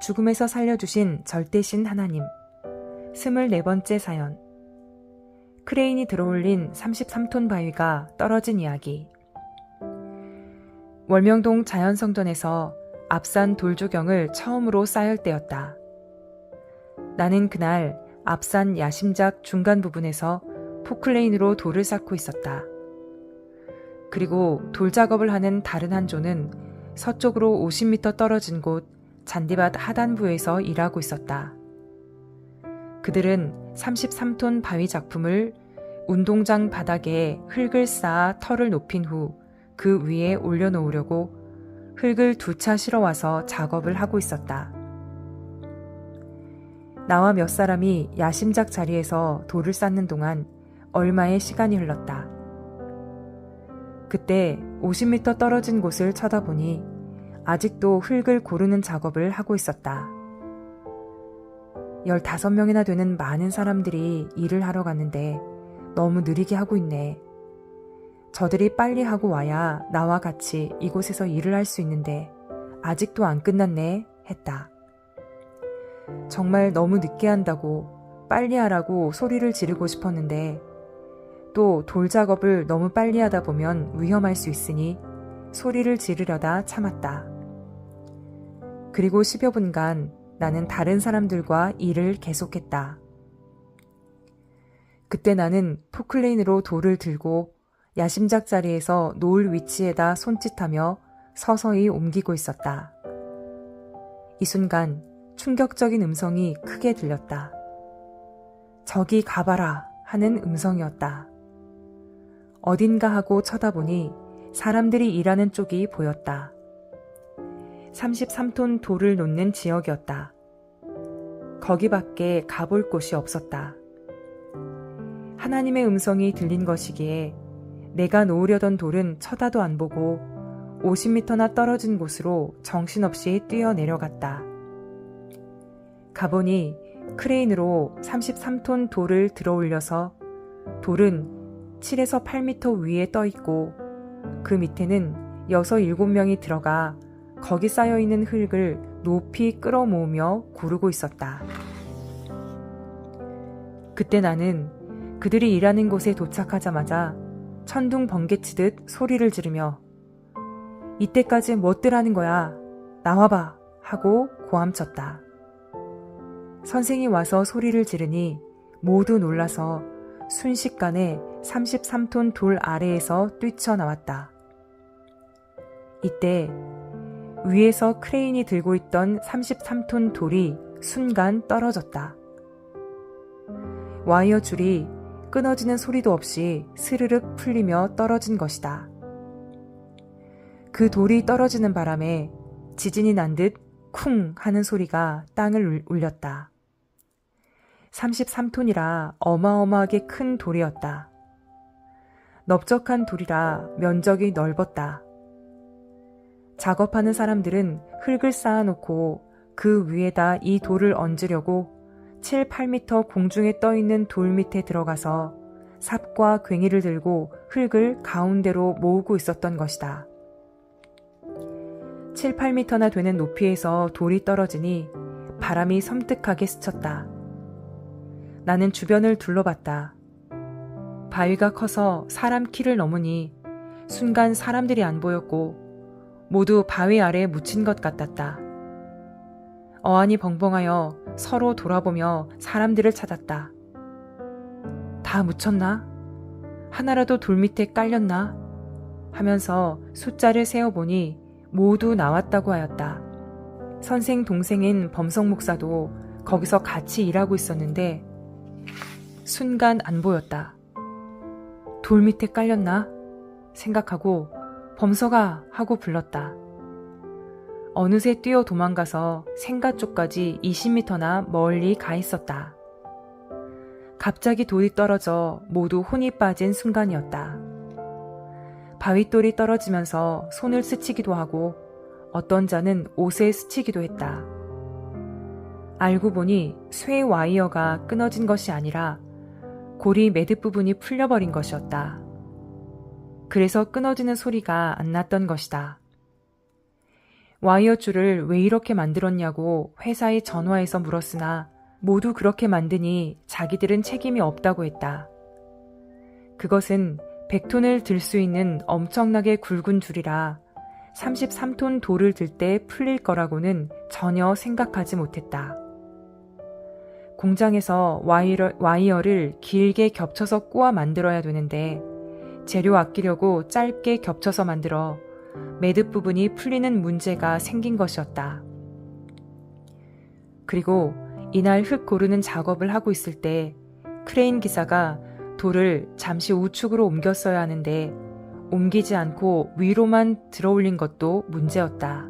죽음에서 살려주신 절대신 하나님. 24번째 사연. 크레인이 들어올린 33톤 바위가 떨어진 이야기. 월명동 자연성전에서 앞산 돌조경을 처음으로 쌓을 때였다. 나는 그날 앞산 야심작 중간 부분에서 포클레인으로 돌을 쌓고 있었다. 그리고 돌 작업을 하는 다른 한 조는 서쪽으로 50m 떨어진 곳 잔디밭 하단부에서 일하고 있었다. 그들은 33톤 바위 작품을 운동장 바닥에 흙을 쌓아 털을 높인 후 그 위에 올려놓으려고 흙을 두 차 실어와서 작업을 하고 있었다. 나와 몇 사람이 야심작 자리에서 돌을 쌓는 동안 얼마의 시간이 흘렀다. 그때 50m 떨어진 곳을 쳐다보니 아직도 흙을 고르는 작업을 하고 있었다. 15명이나 되는 많은 사람들이 일을 하러 갔는데 너무 느리게 하고 있네. 저들이 빨리 하고 와야 나와 같이 이곳에서 일을 할 수 있는데 아직도 안 끝났네 했다. 정말 너무 늦게 한다고 빨리 하라고 소리를 지르고 싶었는데 또 돌 작업을 너무 빨리 하다 보면 위험할 수 있으니 소리를 지르려다 참았다. 그리고 10여 분간 나는 다른 사람들과 일을 계속했다. 그때 나는 포클레인으로 돌을 들고 야심작 자리에서 놓을 위치에다 손짓하며 서서히 옮기고 있었다. 이 순간 충격적인 음성이 크게 들렸다. 저기 가봐라 하는 음성이었다. 어딘가 하고 쳐다보니 사람들이 일하는 쪽이 보였다. 33톤 돌을 놓는 지역이었다. 거기밖에 가볼 곳이 없었다. 하나님의 음성이 들린 것이기에 내가 놓으려던 돌은 쳐다도 안 보고 50m나 떨어진 곳으로 정신없이 뛰어 내려갔다. 가보니 크레인으로 33톤 돌을 들어 올려서 돌은 7에서 8m 위에 떠 있고 그 밑에는 6, 7명이 들어가 거기 쌓여 있는 흙을 높이 끌어모으며 구르고 있었다. 그때 나는 그들이 일하는 곳에 도착하자마자 천둥 번개치듯 소리를 지르며 이때까지 무엇들 하는 거야? 나와봐! 하고 고함쳤다. 선생이 와서 소리를 지르니 모두 놀라서 순식간에 33톤 돌 아래에서 뛰쳐나왔다. 이때 위에서 크레인이 들고 있던 33톤 돌이 순간 떨어졌다. 와이어 줄이 끊어지는 소리도 없이 스르륵 풀리며 떨어진 것이다. 그 돌이 떨어지는 바람에 지진이 난 듯 쿵 하는 소리가 땅을 울렸다. 33톤이라 어마어마하게 큰 돌이었다. 넓적한 돌이라 면적이 넓었다. 작업하는 사람들은 흙을 쌓아놓고 그 위에다 이 돌을 얹으려고 7, 8미터 공중에 떠 있는 돌 밑에 들어가서 삽과 괭이를 들고 흙을 가운데로 모으고 있었던 것이다. 7, 8미터나 되는 높이에서 돌이 떨어지니 바람이 섬뜩하게 스쳤다. 나는 주변을 둘러봤다. 바위가 커서 사람 키를 넘으니 순간 사람들이 안 보였고 모두 바위 아래에 묻힌 것 같았다. 어안이 벙벙하여 서로 돌아보며 사람들을 찾았다. 다 묻혔나? 하나라도 돌 밑에 깔렸나? 하면서 숫자를 세어보니 모두 나왔다고 하였다. 선생 동생인 범성 목사도 거기서 같이 일하고 있었는데 순간 안 보였다. 돌 밑에 깔렸나? 생각하고 범서가 하고 불렀다. 어느새 뛰어 도망가서 생가 쪽까지 20m나 멀리 가 있었다. 갑자기 돌이 떨어져 모두 혼이 빠진 순간이었다. 바윗돌이 떨어지면서 손을 스치기도 하고 어떤 자는 옷에 스치기도 했다. 알고 보니 쇠 와이어가 끊어진 것이 아니라 고리 매듭 부분이 풀려버린 것이었다. 그래서 끊어지는 소리가 안 났던 것이다. 와이어 줄을 왜 이렇게 만들었냐고 회사에 전화해서 물었으나 모두 그렇게 만드니 자기들은 책임이 없다고 했다. 그것은 100톤을 들 수 있는 엄청나게 굵은 줄이라 33톤 돌을 들 때 풀릴 거라고는 전혀 생각하지 못했다. 공장에서 와이어, 와이어를 길게 겹쳐서 꼬아 만들어야 되는데 재료 아끼려고 짧게 겹쳐서 만들어 매듭 부분이 풀리는 문제가 생긴 것이었다. 그리고 이날 흙 고르는 작업을 하고 있을 때 크레인 기사가 돌을 잠시 우측으로 옮겼어야 하는데 옮기지 않고 위로만 들어 올린 것도 문제였다.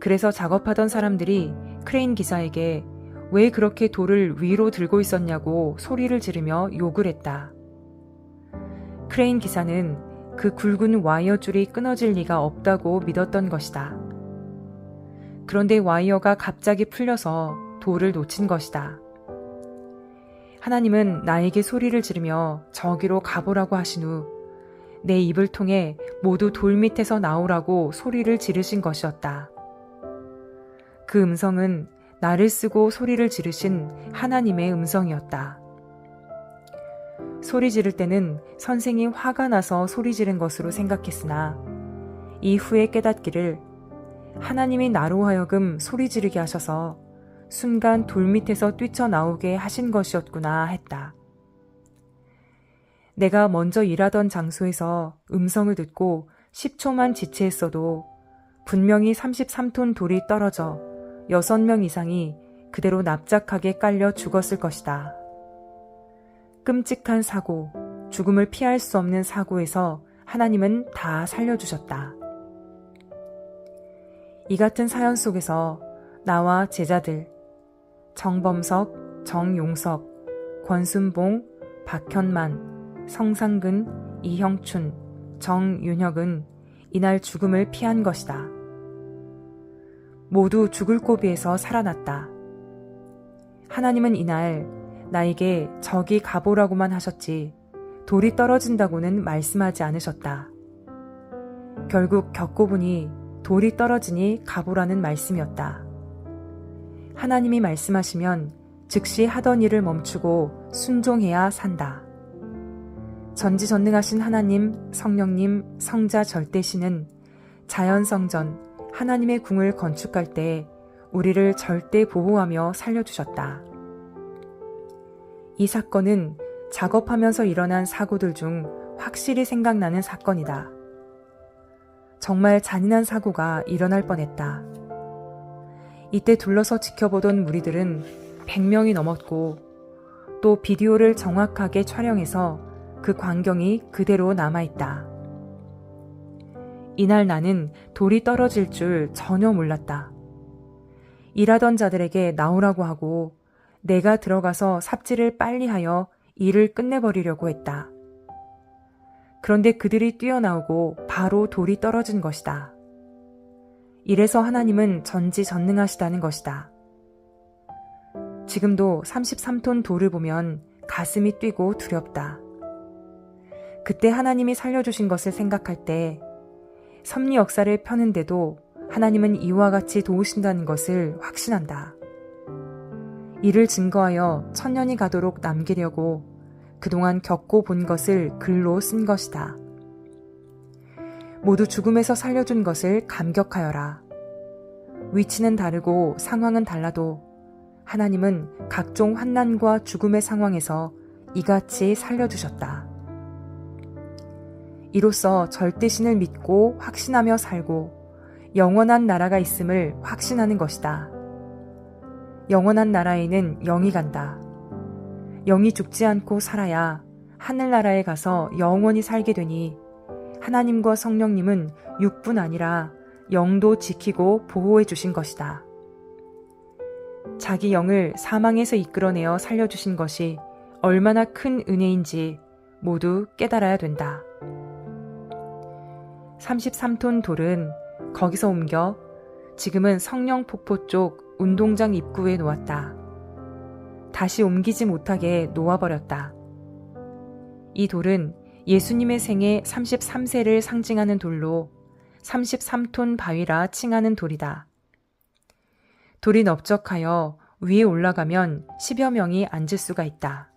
그래서 작업하던 사람들이 크레인 기사에게 왜 그렇게 돌을 위로 들고 있었냐고 소리를 지르며 욕을 했다. 크레인 기사는 그 굵은 와이어 줄이 끊어질 리가 없다고 믿었던 것이다. 그런데 와이어가 갑자기 풀려서 돌을 놓친 것이다. 하나님은 나에게 소리를 지르며 저기로 가보라고 하신 후 내 입을 통해 모두 돌 밑에서 나오라고 소리를 지르신 것이었다. 그 음성은 나를 쓰고 소리를 지르신 하나님의 음성이었다. 소리 지를 때는 선생이 화가 나서 소리 지른 것으로 생각했으나 이후에 깨닫기를 하나님이 나로 하여금 소리 지르게 하셔서 순간 돌 밑에서 뛰쳐나오게 하신 것이었구나 했다. 내가 먼저 일하던 장소에서 음성을 듣고 10초만 지체했어도 분명히 33톤 돌이 떨어져 6명 이상이 그대로 납작하게 깔려 죽었을 것이다. 끔찍한 사고, 죽음을 피할 수 없는 사고에서 하나님은 다 살려주셨다. 이 같은 사연 속에서 나와 제자들, 정범석, 정용석, 권순봉, 박현만, 성상근, 이형춘, 정윤혁은 이날 죽음을 피한 것이다. 모두 죽을 고비에서 살아났다. 하나님은 이날 나에게 저기 가보라고만 하셨지 돌이 떨어진다고는 말씀하지 않으셨다. 결국 겪고 보니 돌이 떨어지니 가보라는 말씀이었다. 하나님이 말씀하시면 즉시 하던 일을 멈추고 순종해야 산다. 전지전능하신 하나님, 성령님, 성자 절대시는 자연성전, 하나님의 궁을 건축할 때 우리를 절대 보호하며 살려주셨다. 이 사건은 작업하면서 일어난 사고들 중 확실히 생각나는 사건이다. 정말 잔인한 사고가 일어날 뻔했다. 이때 둘러서 지켜보던 무리들은 100명이 넘었고 또 비디오를 정확하게 촬영해서 그 광경이 그대로 남아있다. 이날 나는 돌이 떨어질 줄 전혀 몰랐다. 일하던 자들에게 나오라고 하고 내가 들어가서 삽질을 빨리 하여 일을 끝내버리려고 했다. 그런데 그들이 뛰어나오고 바로 돌이 떨어진 것이다. 이래서 하나님은 전지전능하시다는 것이다. 지금도 33톤 돌을 보면 가슴이 뛰고 두렵다. 그때 하나님이 살려주신 것을 생각할 때 섭리 역사를 펴는데도 하나님은 이와 같이 도우신다는 것을 확신한다. 이를 증거하여 천년이 가도록 남기려고 그동안 겪고 본 것을 글로 쓴 것이다. 모두 죽음에서 살려준 것을 감격하여라. 위치는 다르고 상황은 달라도 하나님은 각종 환난과 죽음의 상황에서 이같이 살려주셨다. 이로써 절대신을 믿고 확신하며 살고 영원한 나라가 있음을 확신하는 것이다. 영원한 나라에는 영이 간다. 영이 죽지 않고 살아야 하늘나라에 가서 영원히 살게 되니 하나님과 성령님은 육뿐 아니라 영도 지키고 보호해 주신 것이다. 자기 영을 사망에서 이끌어내어 살려주신 것이 얼마나 큰 은혜인지 모두 깨달아야 된다. 33톤 돌은 거기서 옮겨 지금은 성령 폭포 쪽 운동장 입구에 놓았다. 다시 옮기지 못하게 놓아버렸다. 이 돌은 예수님의 생애 33세를 상징하는 돌로 33톤 바위라 칭하는 돌이다. 돌이 넓적하여 위에 올라가면 10여 명이 앉을 수가 있다.